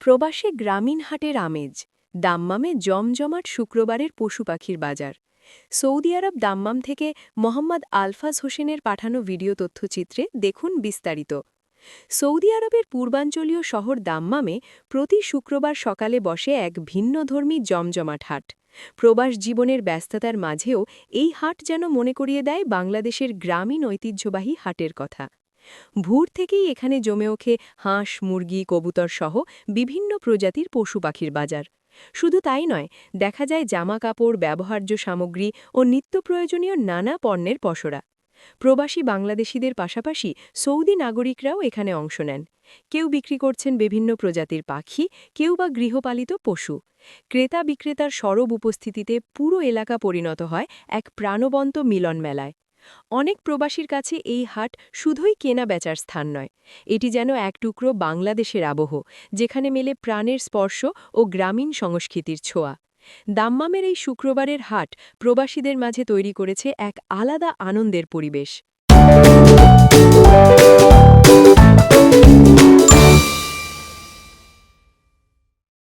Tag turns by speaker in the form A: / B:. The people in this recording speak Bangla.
A: প্রবাসে গ্রামীণ হাটের আমেজ, দাম্মামে জমজমাট শুক্রবারের পশু পাখির বাজার। সৌদি আরব দাম্মাম থেকে মোহাম্মদ আলফাজ হোসেনের পাঠানো ভিডিও তথ্যচিত্রে দেখুন বিস্তারিত। সৌদি আরবের পূর্বাঞ্চলীয় শহর দাম্মামে প্রতি শুক্রবার সকালে বসে এক ভিন্নধর্মী জমজমাট হাট। প্রবাস জীবনের ব্যস্ততার মাঝেও এই হাট যেন মনে করিয়ে দেয় বাংলাদেশের গ্রামীণ ঐতিহ্যবাহী হাটের কথা। ভোর থেকেই এখানে জমে ওঠে হাঁস, মুরগি, কবুতর সহ বিভিন্ন প্রজাতির পশু পাখির বাজার। শুধু তাই নয়, দেখা যায় জামা কাপড় ব্যবহার্য সামগ্রী ও নিত্য প্রয়োজনীয় নানা পণ্যের পসরা। প্রবাসী বাংলাদেশিদের পাশাপাশি সৌদি নাগরিকরাও এখানে অংশ নেন। কেউ বিক্রি করছেন বিভিন্ন প্রজাতির পাখি, কেউ বা গৃহপালিত পশু। ক্রেতা বিক্রেতার সরব উপস্থিতিতে পুরো এলাকা পরিণত হয় এক প্রাণবন্ত মিলন মেলায় অনেক প্রবাসীর কাছে এই হাট শুধুই কেনা বেচার স্থান নয়, এটি যেন এক টুকরো বাংলাদেশের আবহ, যেখানে মেলে প্রাণের স্পর্শ ও গ্রামীণ সংস্কৃতির ছোঁয়া। দাম্মামের এই শুক্রবারের হাট প্রবাসীদের মাঝে তৈরি করেছে এক আলাদা আনন্দের পরিবেশ।